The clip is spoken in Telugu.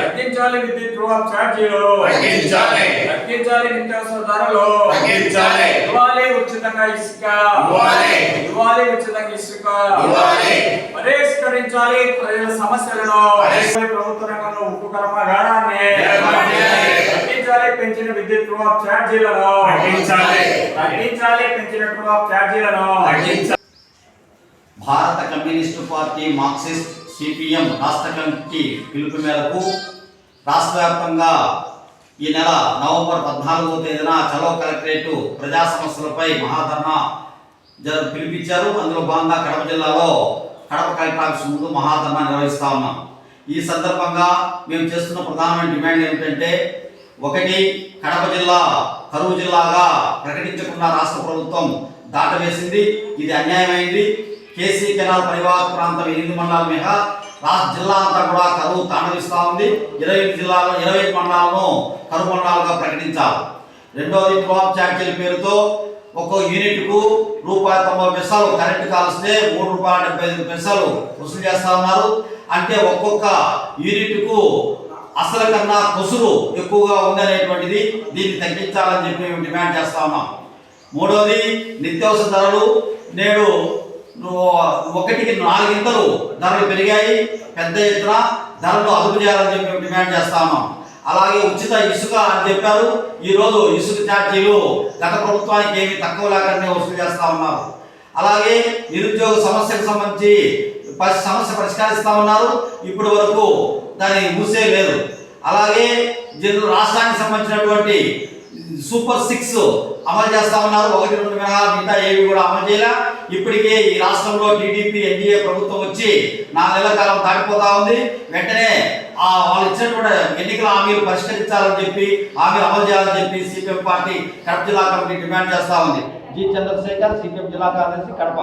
తగ్గించాలి విద్యుత్ ధ్రువ ఛార్జీలు తగ్గించాలి. తగ్గించాలి నిత్యావసర ధరలు. తగ్గించాలి. ఇవ్వాలి ఉచితంగా ఇసుక. ఇవ్వాలి. ఇవ్వాలి ఉచితంగా ఇసుక. ఇవ్వాలి. పరిష్కరించాలి ప్రజల సమస్యలను. ప్రభుత్వ రంగంలో ఉక్కు కర్మాగారాన్ని తగ్గించాలి పెంచిన విద్యుత్ ధ్రువ ఛార్జీలను తగ్గించాలి. తగ్గించాలి పెంచిన ధ్రువ ఛార్జీలను భారత కమ్యూనిస్టు పార్టీ మార్క్సిస్ట్ సిపిఎం రాష్ట్ర కమిటీ పిలుపు మేరకు రాష్ట్ర వ్యాప్తంగా ఈ నెల నవంబర్ పద్నాలుగవ తేదీన చలో కలెక్టరేట్ ప్రజా సమస్యలపై మహాధర్నా జర పిలిపించారు. అందులో భాగంగా కడప జిల్లాలో కడప కలెక్టర్ ఆఫీస్ ముందు మహాధర్నా నిర్వహిస్తా ఉన్నాం. ఈ సందర్భంగా మేము చేస్తున్న ప్రధానమైన డిమాండ్ ఏమిటంటే ఒకటి కడప జిల్లా కరువు జిల్లాగా ప్రకటించకుండా రాష్ట్ర ప్రభుత్వం దాటవేసింది. ఇది అన్యాయమైంది. కేసీ కెనాల్ పరివాహక ప్రాంతం ఎనిమిది మండలాల మీద రాష్ట్ర జిల్లా అంతా కూడా కరువు తాండవిస్తా ఉంది. ఇరవై జిల్లాలో ఇరవై మండలాలను కరువు మండలాలుగా ప్రకటించాలి రెండవది క్రాప్ ఛార్జీల పేరుతో ఒక్కో యూనిట్కు రూపాయి తొంభై పైసలు కరెంట్ కాల్స్తే మూడు రూపాయల డెబ్బై ఐదు పైసలు వసూలు చేస్తా ఉన్నారు. అంటే ఒక్కొక్క యూనిట్కు అసలు కన్నా కొసురు ఎక్కువగా ఉందనేటువంటిది దీన్ని తగ్గించాలని చెప్పి మేము డిమాండ్ చేస్తా ఉన్నాం. మూడవది నిత్యావసర ధరలు. నేడు ఒకటికి నాలుగింతలు ధరలు పెరిగాయి పెద్ద ఎత్తున ధరలు అదుపు చేయాలని చెప్పి డిమాండ్ చేస్తాము అలాగే ఉచిత ఇసుక అని చెప్పారు. ఈరోజు ఇసుక ఛార్జీలు గత ప్రభుత్వానికి ఏమి తక్కువ లేకనే వసూలు చేస్తా ఉన్నారు. అలాగే నిరుద్యోగ సమస్యకు సంబంధించి సమస్య పరిష్కరిస్తా ఉన్నారు. ఇప్పటి వరకు దాన్ని మూసే లేదు. అలాగే జిల్లా రాష్ట్రానికి సంబంధించినటువంటి సూపర్ సిక్స్ అమలు చేస్తా ఉన్నారు. ఒకటి రెండు మినహా మిగతా ఏవి కూడా అమలు చేయలే. ఇప్పటికే ఈ రాష్ట్రంలో టీడీపీ ఎన్డీఏ ప్రభుత్వం వచ్చి నాలుగేళ్ళ కాలం దాటిపోతా ఉంది. వెంటనే ఆ వాళ్ళు ఇచ్చినటువంటి ఎన్నికల హామీలు పరిష్కరించాలని చెప్పి హామీలు అమలు చేయాలని చెప్పి సిపిఎం పార్టీ కడప జిల్లా కమిటీ డిమాండ్ చేస్తా ఉంది. జి చంద్రశేఖర్ సిపిఎం జిల్లా కార్యదర్శి కడప.